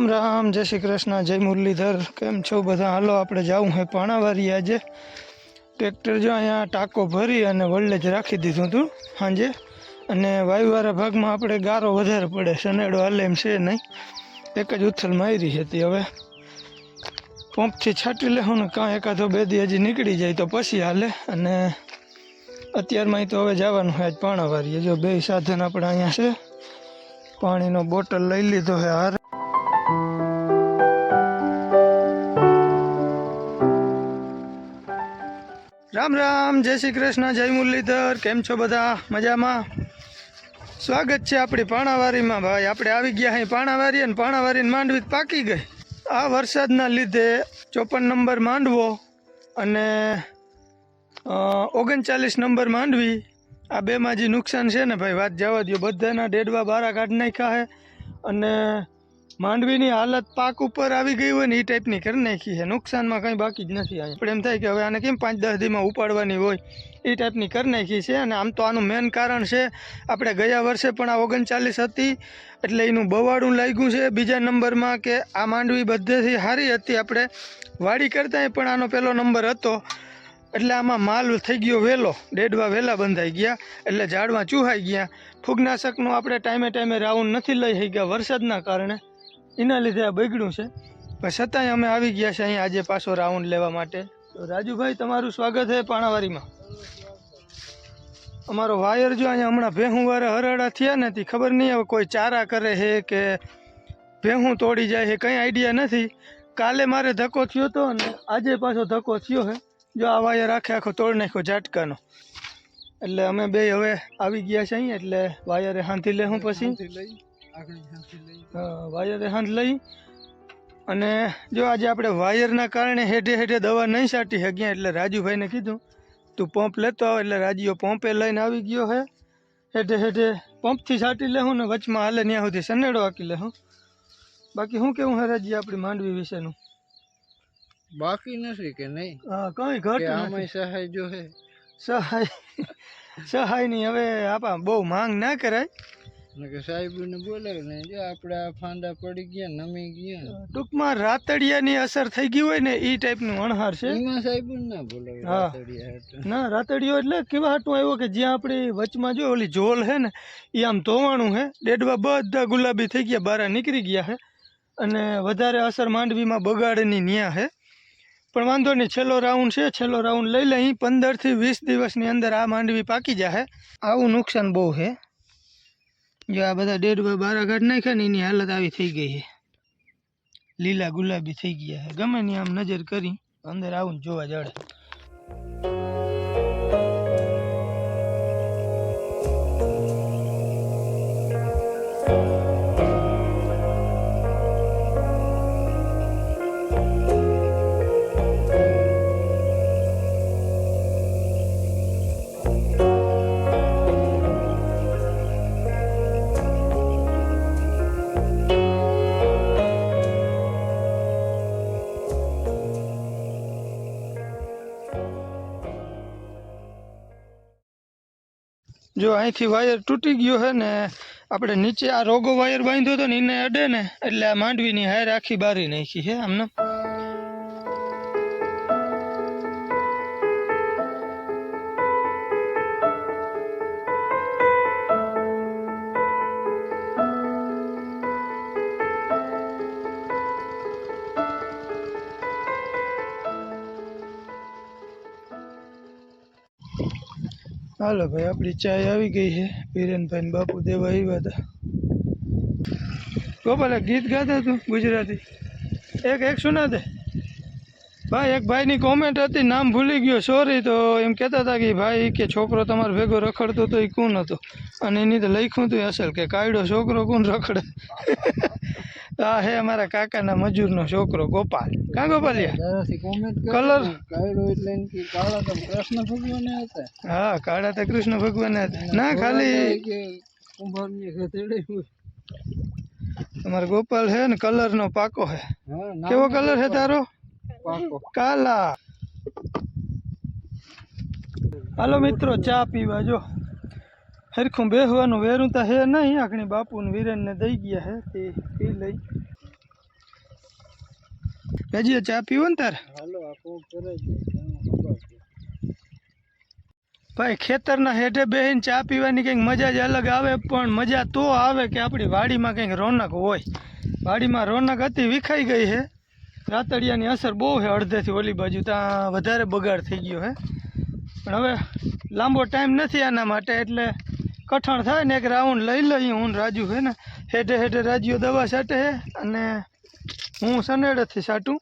રામ રામ, જય શ્રી કૃષ્ણ, જય મુરલીધર, કેમ છો બધા? હાલો, આપણે જવું હે પાણાવારી આજે. ટ્રેક્ટર જો અહીંયા ટાંકો ભરી અને વડલે જ રાખી દીધું હતું સાંજે. અને વાયુવાળા ભાગમાં આપણે ગારો વધારે પડે સનેડો હાલે એમ છે નહીં. એક જ ઉથલ મારી હતી હવે. પંપથી છાંટી લેવું ને કાં એકાદો બે દી હજી નીકળી જાય તો પછી હાલે. અને અત્યારમાં તો હવે જવાનું હોય આજ પાણાવારીએ. જો બે સાધન આપણે અહીંયા છે. પાણીનો બોટલ લઈ લીધો છે હાર. રામ રામ, જય શ્રી કૃષ્ણ, જય મુરલીધર, કેમ છો બધા? મજામાં? સ્વાગત છે આપણી પાણાવારીમાં, ભાઈ. આપણે આવી ગયા અહીં પાણાવારી અને પાણાવારીને માંડવી પાકી ગઈ. આ વરસાદના લીધે ચોપન નંબર માંડવો અને ઓગણચાલીસ નંબર માંડવી. આ બેમાં જે નુકસાન છે ને ભાઈ, વાત જવા દો બધાના ડેડવા બારા કાઢી નાખ્યા છે. અને માંડવીની હાલત પાક ઉપર આવી ગઈ હોય ને એ ટાઈપની કરી નાખી છે. નુકસાનમાં કંઈ બાકી જ નથી આવી આપણે એમ થાય કે હવે આને કેમ પાંચ દસ દીમાં ઉપાડવાની હોય? એ ટાઈપની કરી નાખી છે અને આમ તો આનું મેન કારણ છે આપણે ગયા વર્ષે પણ આ ઓગણચાલીસ હતી એટલે એનું બવાડું લાગ્યું છે બીજા નંબરમાં કે આ માંડવી બધેથી સારી હતી આપણે. વાડી કરતાંય પણ આનો પહેલો નંબર હતો. એટલે આમાં માલ થઈ ગયો વહેલો ડેડવા વહેલા બંધાઈ ગયા. એટલે ઝાડમાં ચૂહાઈ ગયા. ફૂગનાશકનું આપણે ટાઈમે ટાઈમે રાઉન્ડ નથી લઈ ગયા વરસાદના કારણે. એના લીધે આ બગડ્યું છે. પણ છતાંય અમે આવી ગયા છે અહીંયા આજે પાછો રાઉન્ડ લેવા માટે. તો રાજુભાઈ, તમારું સ્વાગત છે પાણાવારીમાં અમારો વાયર જો અહીંયા હમણાં ભેહું વાળા હરાડા થયા નથી ખબર નહીં હવે કોઈ ચારા કરે છે કે ભેહું તોડી જાય છે કંઈ આઈડિયા નથી. કાલે મારે ધક્કો થયો હતો અને આજે પાછો ધક્કો થયો છે જો આ વાયર આખે આખો તોડ નાખ્યો ઝાટકાનો. એટલે અમે બે હવે આવી ગયા છે અહીંયા એટલે વાયરે હાંથી લે હું પછી વાયરે હાંથ લઈ. અને જો આજે આપણે વાયરના કારણે હેઠે હેઠે દવા નહીં સાટી શક્યા એટલે રાજુભાઈને કીધું તું પંપ લેતો આવ. એટલે રાજીઓ પંપે લઈને આવી ગયો હે. હેઠે હેઠે પંપથી છાંટી લેવું ને વચમાં હાલે ત્યાં સુધી સનેડો આકી લેવું બાકી શું કેવું હે રાજી આપણી માંડવી વિશેનું? બાકી નથી કે નહીં? હા કંઈ ઘટ આમાં સહાય જો હે. સહાય સહાયની હવે આપા બહુ માંગ ના કરાય. સાહેબને બોલાવે જો આપણે આ ફાંદા પડી ગયા નમી ગયા. ટૂંકમાં રાતડિયાની અસર થઈ ગઈ હોય ને એ ટાઈપનું અણહાર છે? એમાં સાહેબ ના બોલાવે હા. રાતડિયા ના રાતડિયો એટલે કેવા હાટું આવ્યો કે જ્યાં આપણી વચમાં જો ઓલી ઝોલ છે ને એ આમ ધોવાણું છે ડેડવા બધા ગુલાબી થઈ ગયા બારા નીકળી ગયા છે અને વધારે અસર માંડવીમાં બગાડની ન્યા છે પણ વાંધો નહીં છેલ્લો રાઉન્ડ છે છેલ્લો રાઉન્ડ લઈ લઈ પંદરથી વીસ દિવસની અંદર આ માંડવી પાકી જશે આવું નુકસાન બહુ છે જો આ બધા ડેડવા બારા કાઢ નાખ્યા ને એની હાલત આવી થઈ ગઈ છે. લીલા ગુલાબી થઈ ગયા છે. ગમે ને આમ નજર કરી, અંદર આવું જોવા જડે. જો અહીંથી વાયર તૂટી ગયો છે ને, આપણે નીચે આ રોગો વાયર બાંધ્યો હતો ને એને અડે ને, એટલે આ માંડવીની હાર આખી બારી નાખી છે આમને. હાલો ભાઈ, આપણી ચાય આવી ગઈ છે. વિરેનભાઈ ને બાપુ આવ્યા હતા. ગોપાલ ગીત ગાતા તું ગુજરાતી? એક એક સુના દે. ભાઈ, એક ભાઈની કોમેન્ટ હતી, નામ ભૂલી ગયો સોરી તો એમ કહેતા હતા કે, ભાઈ, કે છોકરો તમારો ભેગો રખડતો તો એ કોણ હતો? અને એની તો લખ્યું હતું અસલ કે કાયડો છોકરો કોણ રખડે? આ હે અમારા કાકાના મજૂરનો છોકરો ગોપાલ. કા ગોપાલિયા કલર? ને, હા કાળા તો કૃષ્ણ ભગવાન હતા. ના ખાલી. તમારો ગોપાલ હે ને કલરનો પાકો હે. કેવો કલર હે તારો? પાકો. કાલા. હાલો મિત્રો ચા પીવા જો. હરખું બેહવાનું વેરું તો હે નહીં. આખણી બાપુ ને વીરેન ને દઈ ગયા હે તે પી લઈ. હજી ચા પીવો ને તારે? ભાઈ ખેતરના હેઠે બેહીને ચા પીવાની કંઈક મજા જ અલગ આવે પણ મજા તો આવે કે આપણી વાડીમાં કંઈક રોનક હોય. વાડીમાં રોનક હતી વિખાઈ ગઈ છે રાતડિયાની અસર બહુ છે અડધેથી ઓલી બાજુ ત્યાં વધારે બગાડ થઈ ગયો છે પણ હવે લાંબો ટાઈમ નથી આના માટે એટલે કઠણ થાય ને એક રાઉન્ડ લઈ લઈએ હું રાજુ હે ને હેઠે હેઠે રાજુ દવા છાંટે હે અને હું સનેડેથી છાંટું.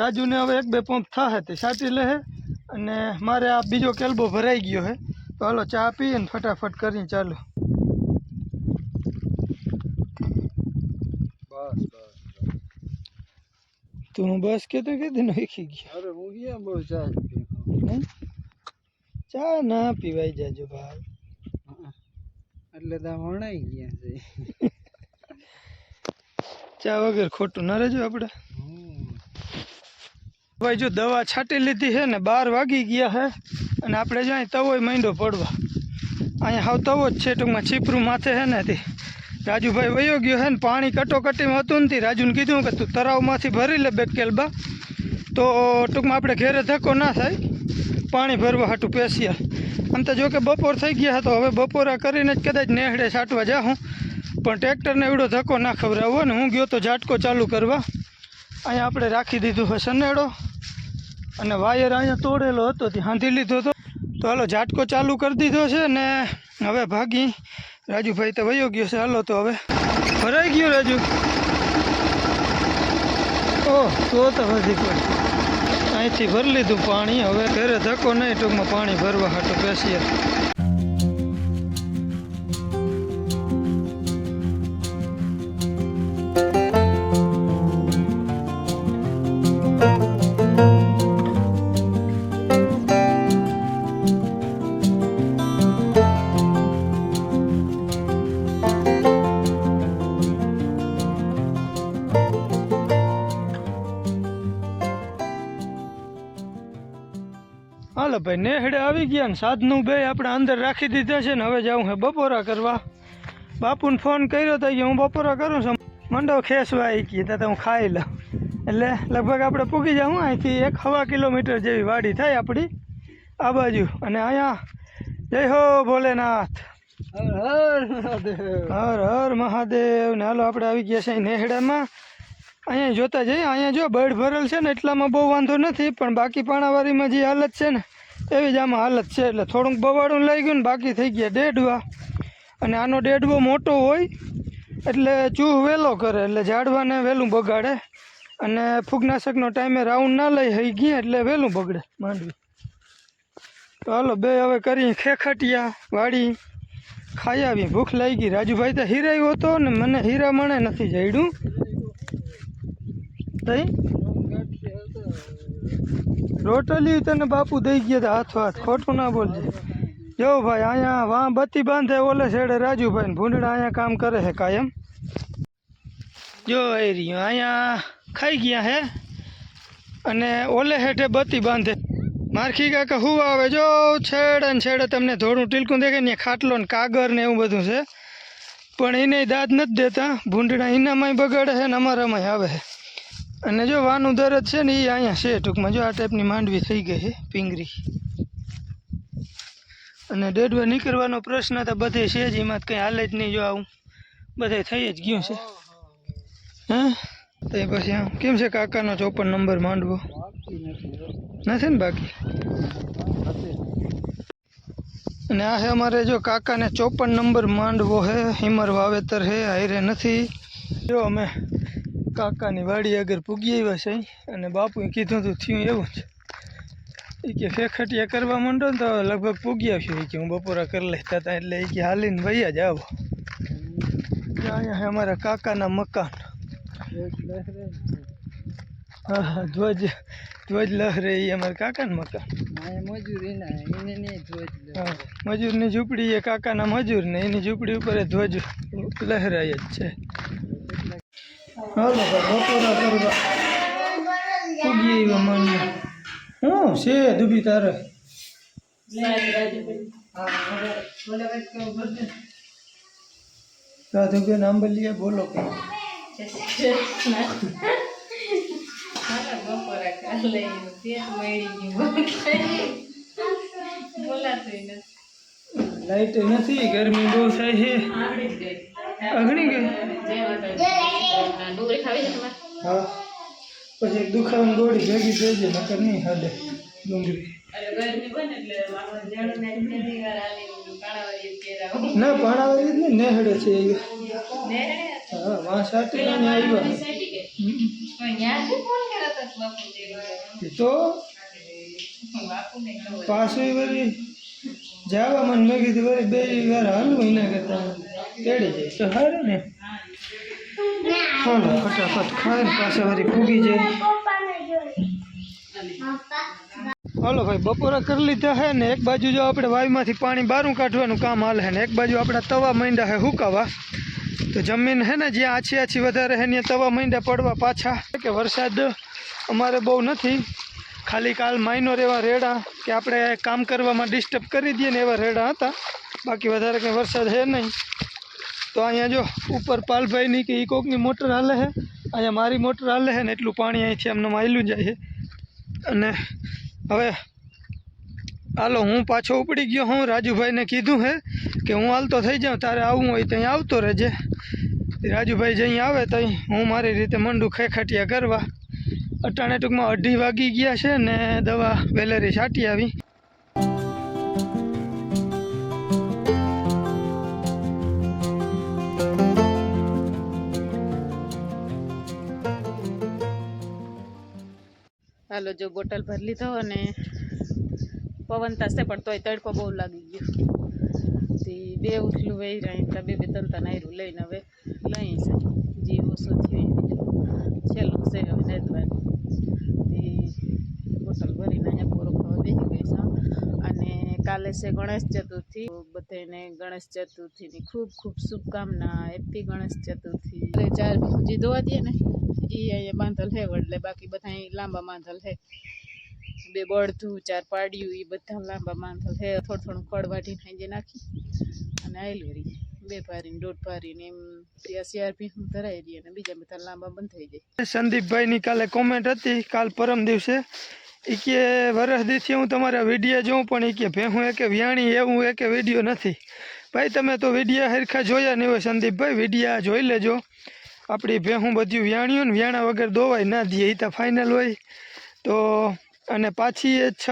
રાજુને હવે એક બે પંપ થાય તે છાંટી લે અને મારે આ બીજો કેલ્બો ભરાઈ ગયો હે. તો હાલો ચા પીએ ને ફટાફટ કરીને ચાલો. બસ બસ કે કહેતો કીધી નાખી ગયો. અરે હું ગયા બહુ ચા ચા ના પીવાઈ જાજો ભાઈ. એટલે તો વણાઈ ગયા છે. ચા વગર ખોટું ના રહેજો આપણે. ભાઈ, જો દવા છાંટી લીધી છે ને, બાર વાગી ગયા છે અને આપણે જો અહીં તવોય માંડો પડવા. અહીંયા હાવ તવો જ છે, ટૂંકમાં છીપરું માથે છે ને તે. રાજુભાઈ વયો ગયો છે ને, પાણી કટોકટીમાં હતું નથી રાજુને કીધું કે તું તળાવમાંથી ભરી લે બે કેલબા. તો ટૂંકમાં આપણે ઘેરે ધક્કો ના થાય. પાણી ભરવા હાટું પેશિયલ આમ તો જો કે બપોર થઈ ગયા તો હવે બપોરા કરીને જ કદાચ નેહડે છાંટવા જાઉં પણ ટ્રેક્ટરને એવડો ધક્કો ના ખવડાવો ને હું ગયો તો ઝાટકો ચાલુ કરવા. અહીંયા આપણે રાખી દીધું હોય સનેડો અને વાયર અહીંયા તોડેલો હતો ત્યાં હાંધી લીધો હતો. તો હાલો ઝાટકો ચાલુ કરી દીધો છે ને હવે ભાગી. રાજુભાઈ તો વયો ગયો છે, હાલો તો હવે ભરાઈ ગયો રાજુ. ઓહ, તો તો વધી પડે અહીંથી ભરી લીધું પાણી. હવે ઘરે ધક્કો નહીં ટૂંકમાં પાણી ભરવા હાટું બેસીએ. ભાઈ નેહડે આવી ગયા ને સાધનું બે આપણે અંદર રાખી દીધા છે ને હવે જાઉં હે બપોરા કરવા. બાપુને ફોન કર્યો તો કે હું બપોરા કરું છું. મંડો ખેસવા આવી ગઈ તો હું ખાઈ લઉં. એટલે લગભગ આપણે પૂગી જાઉં અહીંથી એક હવા કિલોમીટર જેવી વાડી થાય આપણી આ બાજુ. અને અહીંયા જય હો ભોલેનાથ. હર હર મહાદેવ. હર હર મહાદેવ. ને હાલો આપણે આવી ગયા છે નેહડામાં. અહીંયા જોતા જઈએ અહીંયા જો બર્ડ ભરેલ છે ને એટલામાં બહુ વાંધો નથી પણ બાકી પાણાવારીમાં જે હાલત છે ને એવી જ આમાં હાલત છે એટલે થોડુંક બવાડું લઈ ગયું ને બાકી થઈ ગયા ડેડવા. અને આનો ડેડવો મોટો હોય એટલે ચૂહ વહેલો કરે, એટલે ઝાડવાને વહેલું બગાડે. અને ફૂગનાશકનો ટાઈમે રાઉન્ડ ના લઈ હઈ ગયા એટલે વહેલું બગડે માંડવી. તો હાલો બે હવે કરી ખેખટિયા વાડી ખાઈ આવી, ભૂખ લાગી. ગઈ રાજુભાઈ તો હીરાયો હતો ને મને હીરા મણે નથી જઈડું તઈ? રોટલી તને બાપુ દઈ ગયા હતા હાથો હાથ ખોટું ના બોલજે. જો ભાઈ, અહીંયા વાં બત્તી બાંધે ઓલે છેડે રાજુભાઈ ને ભૂંડડા અહીંયા કામ કરે છે કાયમ. જો એ રહ્યો, અહીંયા ખાઈ ગયા હે. અને ઓલે હેઠે બત્તી બાંધે. મારખી કાકા હું આવે? જો છેડે ને છેડે તમને થોડું ટીલકું દેખે ને ખાટલો ને કાગર ને એવું બધું છે. પણ એને દાદ નથી દેતા. ભૂંડડા એનામાંય બગાડે છે ને અમારામાંય આવે છે. અને જો વાનું જ છે ને એ અહીંયા છે ટૂંકમાં. જો આ ટાઈપની માંડવી થઈ ગઈ છે, પિંગરી. અને ડેડવા નીકળવાનો પ્રશ્ન તો બધે છે જ, એમાં કંઈ હાલે જ નહીં જો આવું. બધે થઈ જ ગયું છે. હા? તો પછી આમ, કેમ છે કાકાનો ચોપન નંબર માંડવો? નથી ને બાકી? અને આ છે અમારે જો કાકાને ચોપન નંબર માંડવો છે, હિમર વાવેતર છે હાઈરે નથી. જો અમે કાકાની વાડી આગળ પૂગી આવ્યા છે અને બાપુએ કીધું હતું થયું એવું જ. એ કે ફેખટિયા કરવા માંડો ને તો લગભગ પૂગી આવશું. એ કે હું બપોરા કરી લેતા હતા એટલે એ કે હાલીને વૈયા જ આવો. અહીંયા અમારા કાકાના મકાન. હા ધ્વજ ધ્વજ લહરે એ અમારા કાકાના મકાન. આ મજૂરી ના ધ્વજ હા મજૂરની ઝૂંપડી એ કાકાના મજૂર ને એની ઝૂંપડી ઉપર ધ્વજ લહેરાય જ છે. હાલો ભાઈ બપોરા કરવા ઉગી એવા માન્યા હું છે દુબી તારે રાધુબેન આંબલિયા બોલો કે મારા બપોરે કાલે પેટ મળી ગયું બોલાતું નથી લાઈટ નથી ગરમી બહુ થાય છે આવડી જ ગઈ અઘણી ગઈ જય માતાજી ડુંગળી ખાવી છે તમારે? હા. પછી એક દુખાવાની ગોળી ભેગી થઈ જાય નકર નહીં હાલે ડુંગળી. ને ના પાણાવાળી જ નહીં નેહડે છે એ. હા વાં સાટી ને આવ્યા તો ને પાછું વળી જવા મને મેં કીધું વળી બે વાર હાલવું એના કરતા. તેડી જાય તો સારું ને. હાલો ફટાફટ ખાઈને પાછા વળી ફૂગી જાય. હાલો ભાઈ, બપોરા કરી લીધા હે ને, એક બાજુ જો આપણે વાયુમાંથી પાણી બહારું કાઢવાનું કામ હાલે હે ને, એક બાજુ આપણા તવા માંડ્યા હે હુકાવા. તો જમીન હે ને જ્યાં આછી આછી વધારે હે ત્યાં તવા માંડ્યા પડવા પાછા. કે વરસાદ અમારે બહુ નથી. ખાલી કાલ માઇનોર એવા રેડા કે આપણે કામ કરવામાં ડિસ્ટર્બ કરી દઈએ ને એવા રેડા હતા. બાકી વધારે કંઈ વરસાદ છે નહીં. તો અહીંયા જો ઉપર પાલભાઈની કે એ કોકની મોટર હાલે છે. અહીંયા મારી મોટર હાલે છે ને એટલું પાણી અહીંથી અમને માયલું જાય છે. અને હવે હાલો, હું પાછો ઉપડી ગયો હું, રાજુભાઈને કીધું હે કે હું હાલતો થઈ જાઉં, તારે આવવું હોય ત્યાં આવતો રહેજે. રાજુભાઈ જઈ આવે તો હું મારી રીતે મંડું ખેખાટિયા કરવા. અટાણે ટૂંકમાં અઢી વાગી ગયા છે ને દવા વેલેરી છાંટી આવી. હાલો જો બોટલ ભરી લીધો અને પવન થશે પણ તોય તડકો બહુ લાગી ગયો. તે બે ઉઠલું વહી રહી ત્યાં બે બે ત્રણ ત્રણ આયરું લઈને હવે લઈ છે. જે ઓછું થયું. છેલ્લું છે હવે નેતવાનું તે બોટલ ભરીને અહીંયા પૂરો ખાવા બેસી ગઈ છે કાલે છે ગણેશ ચતુર્થી. બધાને ગણેશ ચતુર્થીની ખૂબ ખૂબ શુભકામના. હેપી ગણેશ ચતુર્થી. એટલે ચાર જે ધોવા દે ને એ અહીંયા બાંધલ હે વડલે, બાકી બધા લાંબા બાંધલ હે. બે બળધું, ચાર પાડ્યું એ બધા લાંબા બાંધલ હે. થોડું થોડું ખડ વાટીને હાંજે નાખી અને આયલું બે ભારીને, દોઢ ભારીને એમ ત્યાં સીઆરપી ધરાઈ દઈએ અને બીજા બધા લાંબા બંધ થઈ જાય. સંદીપભાઈ ની કાલે કોમેન્ટ હતી, કાલ પરમ દિવસે એ કે વરસ દીથી હું તમારા વીડિયો જોઉં, પણ એ કે ભેહું એ કે વ્યાણી, એવું એ કે વીડિયો નથી. ભાઈ, તમે તો વિડીયા હરખા જોયા નહીં હોય સંદીપભાઈ વિડીયા જોઈ લેજો. આપણી ભેહું બધું વ્યાણ્યું ને વ્યાણા વગર દોવાય ના દઈએ એ તો ફાઇનલ હોય. તો અને પાછી એ છ,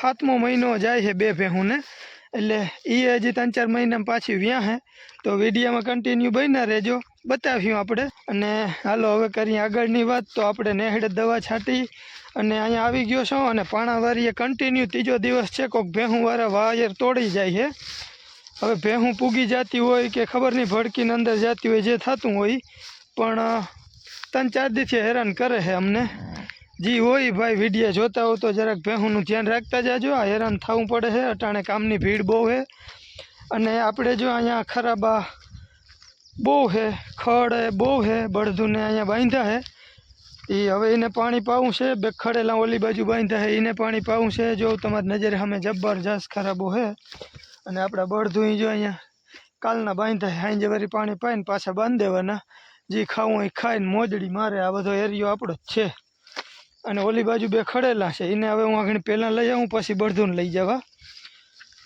સાતમો મહિનો જાય છે બે ભેહુંને. એટલે એ હજી ત્રણ ચાર મહિનામાં પાછી વ્યાં હે. તો વિડીયામાં કન્ટિન્યુ બન્યા રહેજો. બતાવ્યું આપણે. અને હાલો, હવે કરીએ આગળની વાત. તો આપણે નેહડે દવા છાંટી. અને અહીંયા આવી ગયો છું અને પાણાવારીએ કન્ટિન્યુ ત્રીજો દિવસ છે કોઈક ભેહુંવાળા વાયર તોડી જાય છે. હવે ભેહું પૂગી જતી હોય કે ખબર નહીં, ભડકીને અંદર જતી હોય, જે થતું હોય, પણ ત્રણ ચાર દિવસથી હેરાન કરે છે અમને. જી હોય ભાઈ, વીડિયો જોતા હો તો જરાક ભેહુંનું ધ્યાન રાખતા જાજો. આ હેરાન થવું પડે છે, અટાણે કામની ભીડ બહુ છે. અને આપણે જો અહીંયા ખરાબા બહુ છે, ખડ હે બહુ છે, બળદુને અહીંયા બાંધ્યા છે. એ હવે એને પાણી પાવું છે, બે ખડેલા ઓલી બાજુ બાંધ્યા હે, એને પાણી પાવું છે. જો તમારી નજરે સામે જબરજસ્ત ખરાબો હે. અને આપણા બળદું જો અહીંયા કાલના બાંધ્યા હે સાંજે વળી પાણી પાઈને પાછા બાંધી દેવાના. જે ખાવું એ ખાઈને મોજડી મારે, આ બધો એરિયો આપણો જ છે. અને ઓલી બાજુ બે ખડેલા છે, એને હવે હું આગળ પહેલાં લઈ આવું, પછી બળદુને લઈ જવા.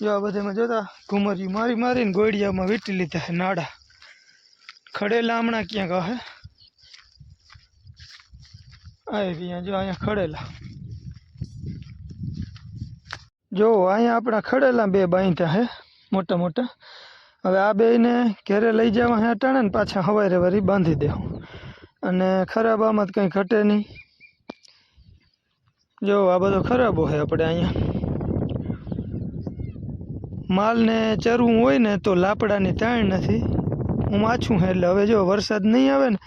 જો આ બધામાં જોતા ઘુમરિયું મારી મારીને ગોળિયામાં વીટી લીધા છે નાડા. ખડેલા હમણાં ક્યાંક હે? આ રહ્યા જો અહીંયા ખડેલા. જો અહીંયા આપણા ખડેલા બે બાંધ્યા હે, મોટા મોટા. હવે આ બેને ઘરે લઈ જવા હે અટાણે ને પાછા હવારે વળી બાંધી દેવું અને ખરાબ આમાં તો કંઈ ઘટે નહીં. જો આ બધો ખરાબો છે આપણે અહીંયા. માલને ચરવું હોય ને તો લાપડાની તાણ નથી. હું માછું હે એટલે હવે જો વરસાદ નહીં આવે ને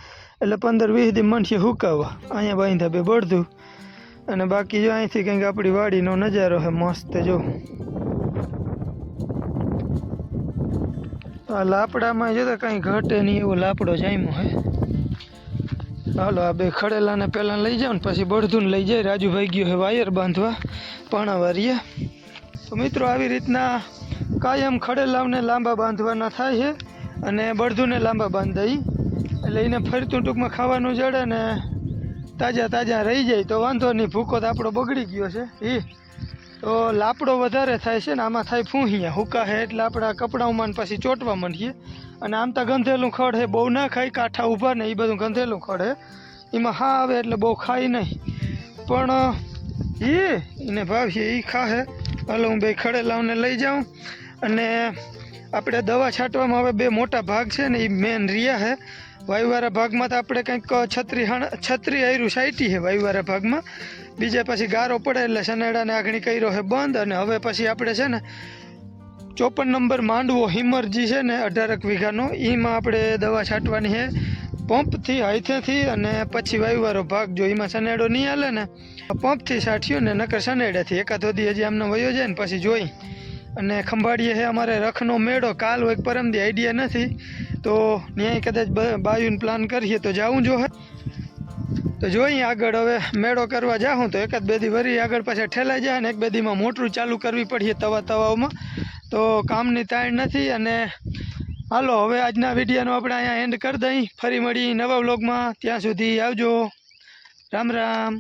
એટલે પંદર વીસ દી મનથી હુકાવા. અહીંયા બાંધ્યા બે બળધું અને બાકી જો અહીંથી કંઈક આપણી વાડીનો નજારો છે મસ્ત જો. આ લાપડામાં જો તો કંઈ ઘટે નહીં એવો લાપડો જામ્યો હે. હાલો, આ બે ખડેલાને પહેલાં લઈ જાવ ને પછી બળધુન લઈ જાય. રાજુભાઈ ગયો હે વાયર બાંધવા પાણાવારીએ તો મિત્રો, આવી રીતના કાયમ ખડેલાવને લાંબા બાંધવાના થાય છે અને બળધુને લાંબા બાંધાઈ એટલે એને ફરતું ટૂંકમાં ખાવાનું જડે ને તાજા તાજા રહી જાય તો વાંધો નહીં. ભૂકો તો આપણો બગડી ગયો છે. એ તો લાપડો વધારે થાય છે ને આમાં થાય ફૂંહિયા. હુકા હે એટલે આપણા કપડાઓમાં પછી ચોંટવા માંડીએ. અને આમ તો ગંધેલું ખડ હે, બહુ ના ખાય, કાંઠા ઊભા ને એ બધું ગંધેલું ખડ હે. એમાં હા આવે એટલે બહુ ખાય નહીં. પણ એ એને ભાવીએ એ ખાહે હાલો હું બે ખડેલાઓને લઈ જાઉં. અને આપણે દવા છાંટવામાં હવે બે મોટા ભાગ છે ને એ મેન રહ્યા હે. વાયુવાળા ભાગમાં તો આપણે કંઈક છત્રી છત્રી આયરું સાઈટી છે વાયુવાળા ભાગમાં. બીજે પછી ગારો પડે એટલે સનેડાને આગણી કર્યો છે બંધ અને હવે પછી આપણે છે ને ચોપન નંબર માંડવો હિમરજી છે ને અઢારક વીઘાનો એમાં આપણે દવા છાંટવાની છે પંપથી હાથેથી અને પછી વાયુવાળો ભાગ જો એમાં સનેડો નહીં હાલે ને પંપથી છાંટ્યું ને નકર સનેડાથી એકાદ સુધી હજી આમને વયો જાય ને પછી જોઈ. અને ખંભાળીએ છે અમારે રખનો મેળો, કાલ હોય પરમદી આઈડિયા નથી. તો ન્યાય કદાચ બાયુને પ્લાન કરીએ તો જવું જો તો જોઈએ આગળ હવે મેળો કરવા જાઉં તો એકાદ બેદી વરી આગળ પાછા ઠેલાઈ જાય અને એક બેદીમાં મોટરું ચાલુ કરવી પડીએ તવા તવાઓમાં. તો કામની તાણ નથી અને હાલો હવે આજના વિડીયોનો આપણે અહીંયા એન્ડ કરી દઈ. ફરી મળી નવા વ્લોગમાં. ત્યાં સુધી આવજો. રામ રામ.